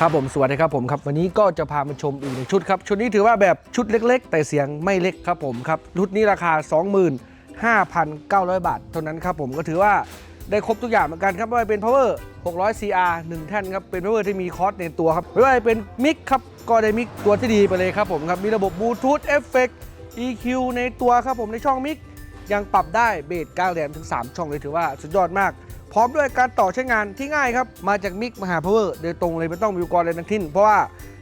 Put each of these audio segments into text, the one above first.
ครับผมสวัสดีครับผมครับวันนี้ก็จะพามาชมอีกหนึ่งชุดครับ ชุดนี้ถือว่าแบบชุดเล็ก ๆ แต่เสียงไม่เล็กครับผมครับชุดนี้ราคา 25,900 บาท เท่านั้นครับผมก็ถือว่าได้ครบทุกอย่างเหมือนกันครับไม่ว่าเป็น power 600 cr 1 แท่นครับเป็น power ที่มีคอร์สในตัวครับไม่ว่าเป็นมิกครับก็ได้มิกตัวที่ดีไปเลยครับผมครับมีระบบบลูทูธเอฟเฟกต์ EQ ในตัวครับผมในช่องมิกยังปรับได้เบสกลางแหลมถึง 3 ช่องเลยถือว่าสุดยอดมาก พร้อมด้วยการต่อใช้งานที่ง่ายครับ มาจากมิกมหาหา power โดยตรงเลยไม่ต้องมีอุปกรณ์อะไรทั้งสิ้น เพราะว่า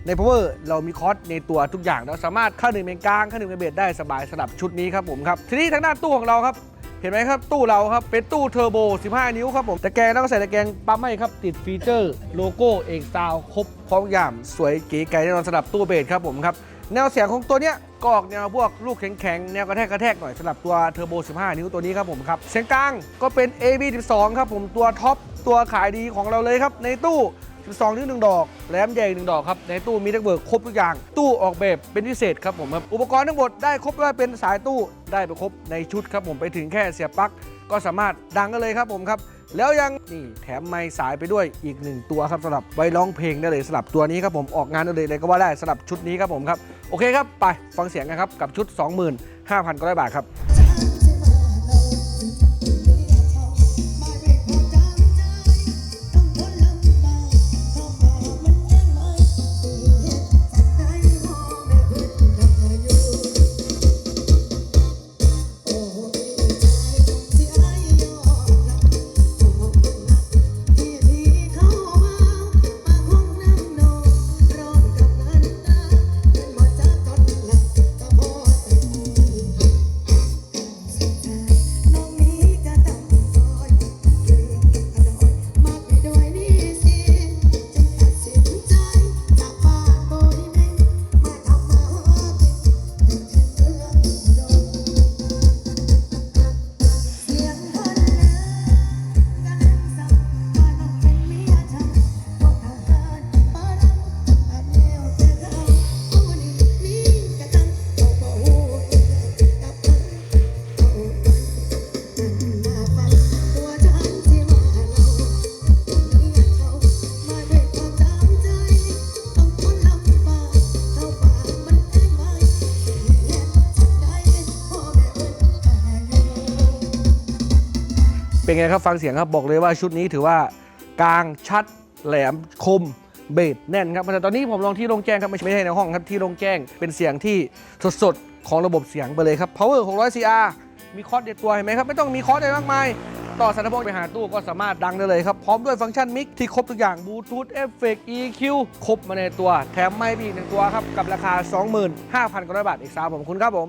ใน power เรามีคอร์สในตัวทุกอย่าง เราสามารถเข้าหนึ่งเป็นกลางเข้าหนึ่งเป็นเบสได้สบายสำหรับชุดนี้ครับผมครับ ทีนี้ทางด้านตู้ของเราครับ เห็นไหมครับ ตู้เราครับ เป็นตู้เทอร์โบ 15 นิ้วครับผมตะแกรงแล้วก็ใส่ตะแกรงปั๊มให้ครับ ติดฟีเจอร์ โลโก้เอกซาวครบพร้อมทุกอย่างสวยเก๋ไก๋แน่นอนสำหรับตู้เบสครับผมครับ แนวเสียงของตัวเนี้ยก็ออกแนวพวกลูกแข็งๆ แนวกระแทกกระแทกหน่อยสำหรับตัวเทอร์โบ 15 นิ้วตัวนี้ครับผมครับ เสียงกลางก็เป็น AB12 ครับผมตัวท็อปตัวขายดีของเราเลยครับในตู้ 12 นิ้วหนึ่งดอกแหลมใหญ่หนึ่งดอกครับ ในตู้มีทักเบิร์กครบทุกอย่าง ตู้ออกแบบเป็นพิเศษครับผมครับ อุปกรณ์ทั้งหมดได้ครบว่าเป็นสายตู้ได้ไปครบในชุดครับผมไปถึงแค่เสียบปลั๊กก็สามารถดังกันเลยครับผมครับ แล้วยังนี่แถมไม้สายไปด้วยอีกหนึ่งตัวครับสำหรับไว้ร้องเพลงได้เลยสำหรับตัวนี้ครับผมออกงานได้เลยเลยก็ว่าได้สำหรับชุดนี้ครับผมครับโอเคครับไปฟังเสียงกันครับกับชุด 25,900 บาทครับ เป็นไงครับฟังเสียงครับบอกเลยว่าชุดนี้ถือว่ากลางชัดแหลมคมเบสแน่นครับแต่ตอนนี้ผมลองที่โล่งแจ้งครับไม่ใช่ในห้องครับที่โล่งแจ้งเป็นเสียงที่สดๆของระบบเสียงไปเลยครับ power 600 cr มีคอร์สเด็ดตัวเห็นไหมครับ ไม่ต้องมีคอร์สอะไรมากมาย ต่อสายพงไปหาตู้ก็สามารถดังได้เลยครับ พร้อมด้วยฟังก์ชันมิกที่ครบทุกอย่างบลูทูธเอฟเฟกต์ EQ ครบมาในตัว แถมไมค์อีกหนึ่งตัวครับ กับราคา 25,900กว่าบาทอีกสามผมคุณครับผม